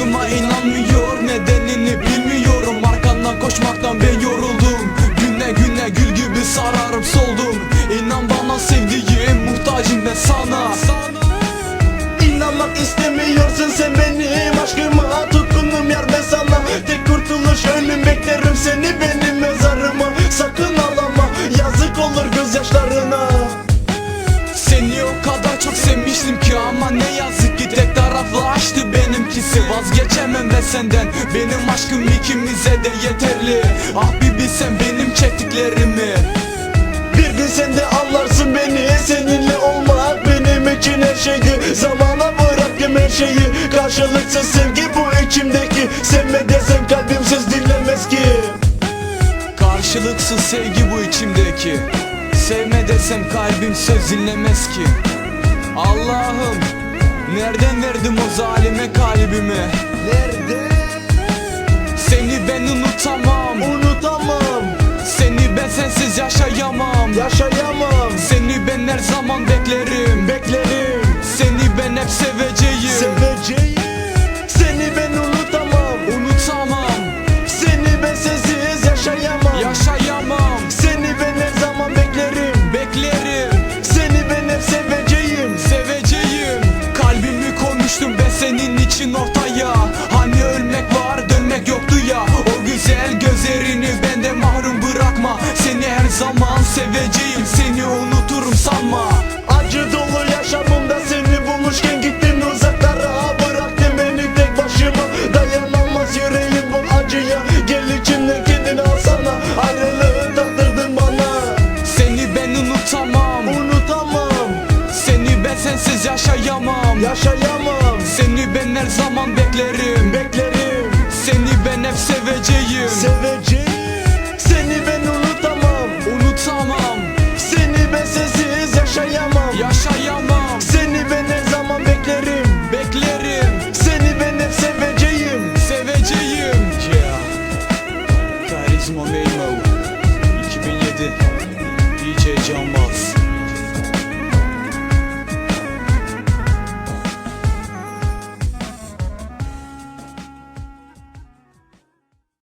aşkıma inanmıyor Nedenini bilmiyorum. Arkandan koşmaktan ben yoruldum. Güne güne gül gibi sararım soldum. İnan bana sevdiğim muhtacım ben sana. İnanmak istemiyorsun sen benim aşkıma. Tutkunum yar ben sana. Tek kurtuluş ölüm beklerim seni benim mezarıma. Sakın ağlama yazık olur gözyaşlarına. Seni o kadar çok sevmiştim ki ama ne yazık Vazgeçemem ben senden. Benim aşkım ikimize de yeterli. Ah bilsen benim çektiklerimi. Bir gün sen de anlarsın beni. Seninle olmak benim için her şeydi. Zamana bıraktım her şeyi. Karşılıksız sevgi bu içimdeki. Sevme desem kalbim söz dinlemez ki. Karşılıksız sevgi bu içimdeki. Sevme desem kalbim söz dinlemez ki. Allah'ım Nereden verdim o zalime kalbimi? Nerede? Seni ben unutamam. Unutamam. Seni ben sensiz yaşayamam. Yaşayamam. Seni ben her zaman zaman seveceğim Seni unuturum sanma. Acı dolu yaşamımda seni bulmuşken gittin uzaklara. Bıraktın beni tek başıma Dayanamaz yüreğim bu acıya. Gel içimden kendini alsana Ayrılığı tattırdın bana. Seni ben unutamam Unutamam. Seni ben sensiz yaşayamam Yaşayamam. Seni ben her zaman beklerim Beklerim. Seni ben hep seveceğim Seveceğim yaşayamam. Yaşayamam. Seni ben her zaman beklerim. Beklerim. Seni ben hep seveceğim. Seveceğim. Yeah. Karizma Memo 2007 DJ Canmaz